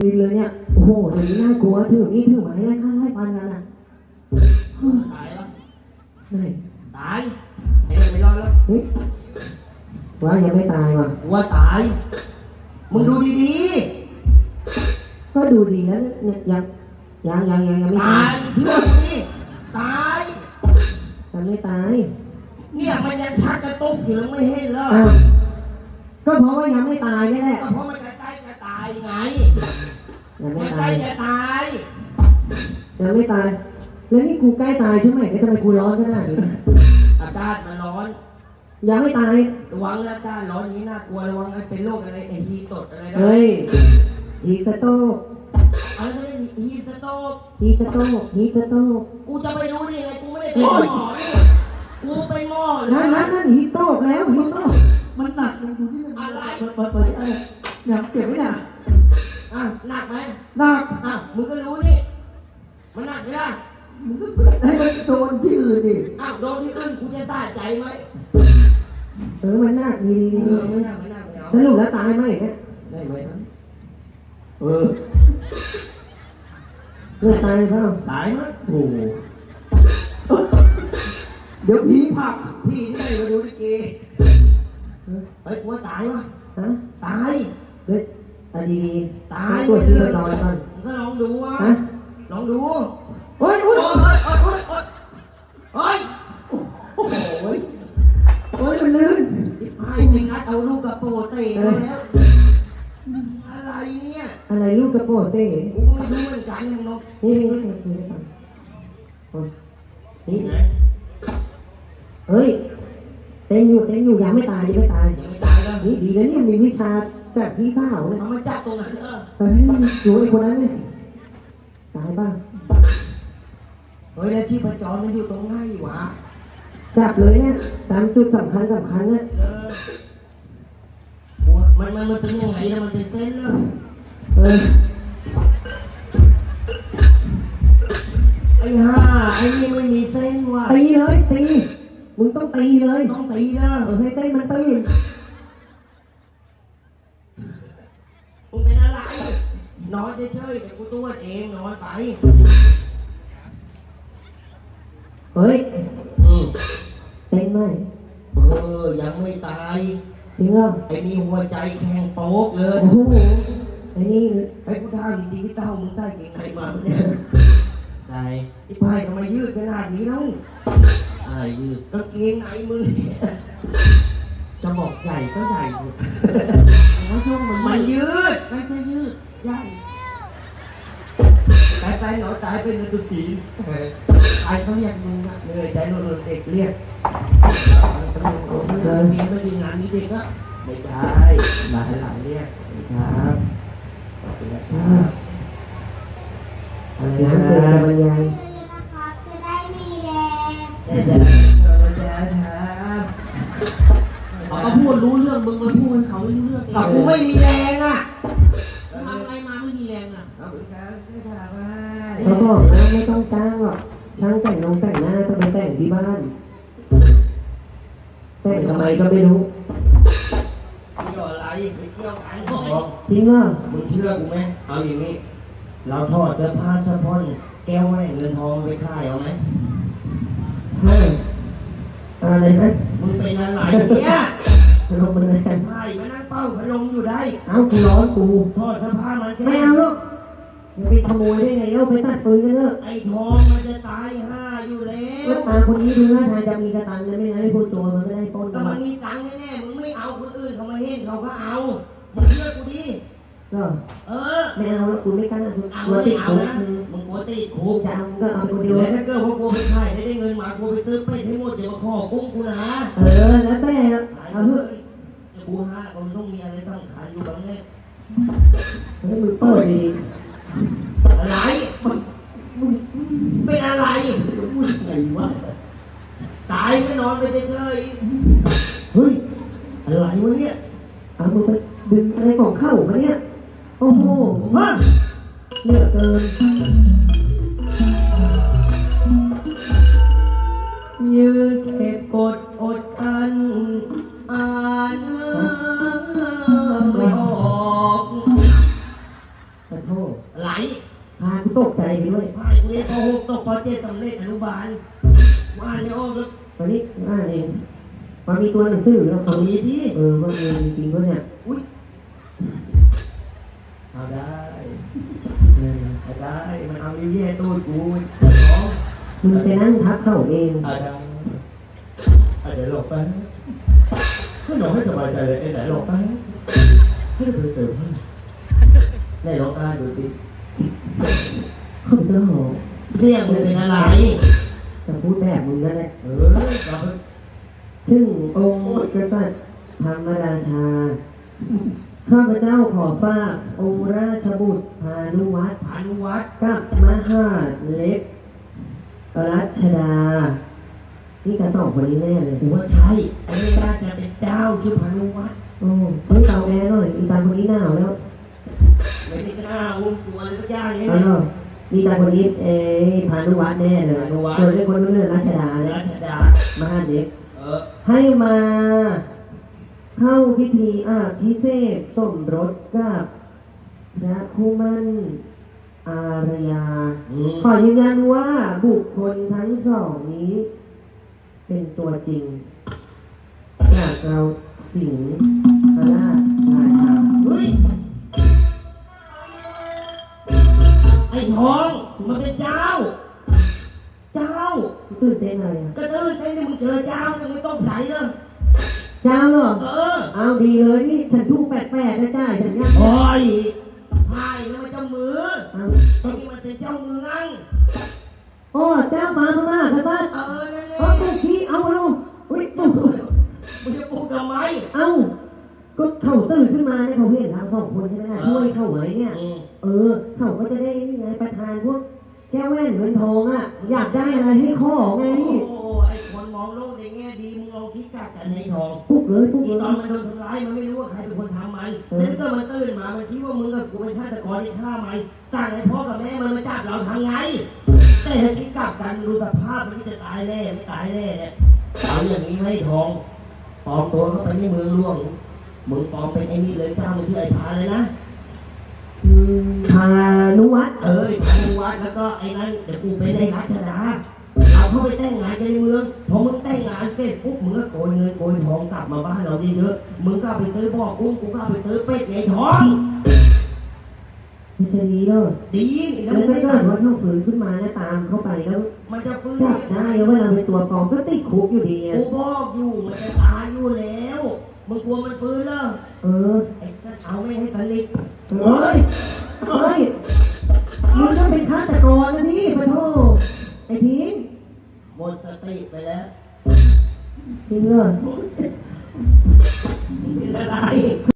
จริงเลยเนี่ย โอ้โหเดี๋ยวนี้น่ากลัวถือนี่ถือไม้ไล่ฆ่าไล่ฟันกันอะตายแล้วไหนตายไอ้เด็กไม่รอดแล้วเฮ้ยว่ายังไม่ตายว่ะกูว่าตาย มึงดูดีก็ดูดีแล้วเนี่ยยังยังยังยังยังๆไม่ตาตายยเชื่อกูดิตาย ยังไม่ตายเนี่ยมันยังชักกระตุกอยู่แล้วไม่เห็นแล้วอ้าวก็เพราะว่ายังไม่ตายนี่แหละก็เพราะมันจะใกล้จะตายไง ยังไม่มันใกตาล้ยจะตายยังไม่ตาย แล้วนี่กูใกล้ตายใช่ไหมเนี่ยทำไมกูร้อนขนาดนี้อากาศมันร้อน ยังไม่ตาย ระวังนะอากาศร้อนนี้น่ากลัวระวังไอ้เป็นโรคอะไรไอ้ฮีตดอะไรนะเฮ้ยฮีสโตกอะไรนะฮีสโตกฮีสโตกฮีสโตกกูจะไปรู้ได้ยังไงกูไม่ได้เป็นหมอนี่กูเป็นหมอเลนั่นยนั่นนั่นฮีโตกแล้วฮีโตกมันหนักมันอยู่ที่อะไรเปิดเปิดเปิดอะไรเนี่ยเก็บไว้เนี่ย อะหนักไหมหนักอะมึงก็รู้นี่ มันหนักไหมล่ะมึงก็ให้มันโดนที่อื่นดิอ้าวโดนที่อื่นกูจะสะใจไหมเออมันน่าดีดีเอดีอไม่น่าไม่น่าไม่เอาสรุปแล้วตายไหมเนี่ยได้ไหมครับเออเลือดตายเปล่าตายมั้ยโอ้โหเดี๋ยวผีผลักพี่ที่ไหนมาดูลิเกเฮ้ยกูว่าตายวะฮะตายเฮ้ย ตายดีดีตายตัวจชีพจรก่อนมึงก็ลองดูวะฮะลองดูโอ๊ยโอ๊โอ้ยยโอ้ยโอ้ยโอ้ยโอ้ยโอ้ยโอ๊ยมันลื่นไอ้ไปงัดเอาลูกกระโปรงเตะเขาแล้วอะไรเนี่ยอะไรลูกกระโปรงเต้กูก็ไม่รู้เหมือนกันมึงเนาะนี่นี่นี่นี่นี่โอ๊ยนี่ไงเฮ้ยเต้นอยู่เต้นอยู่ยังไม่ตายยังไม่ตายยังไม่ตายแล้วนี่ดีนะเนี่ยมีวิชา จากพี่สาวเนี่ยเอามาจับตรงนั้นเออเฮ้ยอยู่ไอ้คนนั้นเนี่ยตายป่ะเฮ้ยแล้วที่ประจรมันอยู่ตรงไหนวะจับเลยเนี่ยตามจุดสำคัญสำคัญเนี่ยเออโอ้ยมันมันมันเป็นยังไงแล้วมันเป็นเส้นเหรอเออไอ้ห่าไอ้นี่ไม่มีเส้นว่ะตีเลยตีมึงต้องตีเลยต้องตีนะเออให้เต้นมันตี นอนเฉยๆเดี๋ยวกูตรวจเองนอนไป เฮ้ย อืมเต้นไหมเออ ยังไม่ตาย จริงเหรอไอ้นี่หัวใจแข็งโป๊กเลยโอ้โหไอ้นี่ไอ้กูถามจริงๆพี่เต้ามึงใส่เกงในมาปะเนี่ยใช่ไอ้พายทำไมยืดขนาดนี้เล่าอะไรยืดกางเกงในมึงเนี่ยจะบอกใหญ่ก็ใหญ่อยู่ว่าช่วงมันมันยืด ไม่ใช่ยืดใหญ่ ตายไปหนอตายเป็นตุตีใครเขาเรียกมึงอะเหนื่อยใจหนอนเด็กเรียกเดินเรียนไม่ดีงานนี้เด็กก็ไม่ได้หลานหลานเรียกครับขอบคุณนะครับอะไรน้ำนะเกลือบรรยายนะครับจะได้มีแรงเดี๋ยวเดี๋ยวเดี๋ยวครับเขาก็พูดรู้เรื่องมึงมาพูดให้เขาไม่รู้เรื่องเองกับกูไม่มีแรงอะ ขอบคุณครับไม่ถามว่าเขาบอกนะไม่ต้องจ้างหรอกช่างแต่งนงแต่งหน้าต้องไปแต่งที่บ้าน แต่งทำไมก็ไม่รู้เกี่ยวอะไรไม่เกี่ยวกันจริงเหรอมึงเชื่อกูไหมเอาอย่างนี้ เราทอดเสื้อผ้าเสื้อผ่อนแก้วแหวนเงินทองไปขายเอาไหมเฮ้ยอะไรนะมึงเป็นอะไรเนี่ยลงมาเลยไพ่มานั่งเป้าพัดลมอยู่ได้ เอากูร้อนกูทอดเสื้อผ้ามันแค่ไม่เอาหรอก อย่าไปขโมยได้ไงเราไปตัดฟืนกันเถอะไอ้ทองมันจะตายห่าอยู่แล้ลูวกตาคนนี้ดูท่าทางจะมีกระตันนะไม่งั้นไอ้พวกโจรมันไม่ได้ปล้นก็กันหรมัอนกมีตังค์แน่ๆมึงไม่เอาคนอื่นเขามาเห็นเขาก็เอามึงเชื่อกูดิก็เออไม่เอาหรอกกูไม่กล้ากูเอากลัวไม่ติดเอาคุกนะมึงกลัวติดคุกจะเอาก็เอาไปคนเดีเดี๋ยยววถ้าเกิดว่ากูไปขายได้เงินมากูไปซื้อเป็ดให้หมดเดี๋ยวมาขอกุ้งกูนะเออแล้วแต่เอาเถอะกูห้าคนต้องมีอะไรสำคัญอยู่บ้างเนี่ยเฮ้ยมึงเปิดดี อะไรมันมึงเป็นอะไรมึงไงวะตายไม่นอนไปเฉยๆเฮ้ย อะไรวะเนี่ยเอามึงไปดึงอะไรของเข้ามาเนี่ย โอ้โหฮะเหลือเกินยืนเก็บกดอด .6 ตกป .7 สำเร็จอนุบาลว่าเนี่ยอ้อมแล้วตอนนี้อ่านเองมันมีตัวหนังสือแล้วตรงนี้ที่เออว่าเออจริงๆว่าเนี่ยอุ้ยเอาได้เออเอาได้มันเอานิ้วแย่ตูดกูน้องมึงไปนั่งทับเข้าเองเอาได้เอาเดี๋ยวหลบไปก็หลบให้สบายใจเลยไอ้ไหนหลบไปให้ไปเติมให้ไหนลองอ่านดูสิเขาเป็นเจ้าของ เสียงมึงเป็นอะไรจะพูดแบบมึงนั่นแหละเออเราเป็นถึงองค์กษัตริย์ธรรมราชา ข้าพเจ้าขอฝากองค์ราชบุตรพานุวัตรพานุวัฒน์กับมหาดเล็กรัชดา นี่กระสองคนนี้แน่เลยผมว่าใช่ไอ้นี่น่าจะเป็นเจ้าชื่อพานุวัฒน์โอ้ไม่เตาแอร์หน่อยอีตาคนนี้หนาวแล้วไม่ได้กล้าอุ้มตัวเลยก็ยากเลยเอาเนาะ อีตาคนนี้เอ้ยพานุวัฒน์แน่เลยพานุวัฒน์ ส่วนไอ้คนนู้นเรื่องรัชดาเนี่ยรัชดา มาดเล็ก เออ ให้มา เข้าพิธีอาภิเษกสมรสกับพระคู่มั่นอารยา อืม ขอยืนยันว่าบุคคลทั้งสองนี้ เป็นตัวจริงจากเราสิงห์ราช อ้ทองมันเป็นเจ้า เจ้า ตื่นเต้นอะไรอะก็ตื้นไอ้นี่มึงเจอเจ้าเนี่ยไม่ต้องใส่เลยเจ้าเหรอเออเอาดีเลยนี่ฉันถูกแปดแปดนะจ้าฉันยังโอ้ยไพ่นี่มันเจ้ามือเอาตอนนี้มันเป็นเจ้าเมืองโอ้เจ้าฟ้าพม่ากษัตริย์เออนั่นเอเอางตุ๊กขี้เอาเอาอุ้ยตุ๊กมึงจะปลูกทำไมเอาก็เขาตื่นขึ้นมาเนี่ยเขาเห็นเราสองคนใช่ไหมล่ะช่วยเขาไว้เนี่ยอืม เออ เขาก็จะได้นี่ไงประทานพวกแก้วแว่นเงินทองอะ อยากได้อะไรให้ขอไง โอ้โหไอ้คนมองโลกในแง่ดีมึงลองคิดกลับกันในทองปุ๊บเลยปุ๊บอีเลตอนย มันโดนทำร้ายมันไม่รู้ว่าใครเป็นคนทำมันเออ แล้วก็มันตื่นมา มันคิดว่ามึงกับกูเป็นฆาตกรที่ฆ่ามันสั่งให้พ่อกับแม่มันมาจับเราทำไง แต่ถ้าคิดกลับกันดูสภาพมันที่จะตายแน่ไม่ตายแน่เนี่ยเอาอย่างนี้ให้ทองปลอมตัวเข้าไปในเมืองหลวงมึงปลอมเป็นไอ้นี่เลยเจ้ามึงชื่อไอ้พาเลยนะอืม พานุวัฒน์เอ้ยพานุวัดแล้วก็ไอ้นั่นเดี๋ยวกูไปได้รัชดาเอาเข้าไปแต่งงานกันในเมืองพอมึงแต่งงานเสร็จปุ๊บมึงก็โกยเงินโกยทองกลับมาบ้านเราเยอะๆมึงก็เอาไปซื้อบ่อกุ้งกูก็เอาไปซื้อเป็ดไอ้ทองมันจะดีด้วยดีแล้วถ้าเกิดว่าเขาฝืนขึ้นมาแล้วตามเข้าไปแล้ว มันจะฟื้นจับได้ว่าเราเป็นตัวปลอมก็ติดคุกอยู่ดีไงกูบอกอยู่มันจะตายอยู่แล้วมึงกลัวมันฟื้นเหรอเออไอ้ก็เอาไม่ให้สนิทเฮ้ย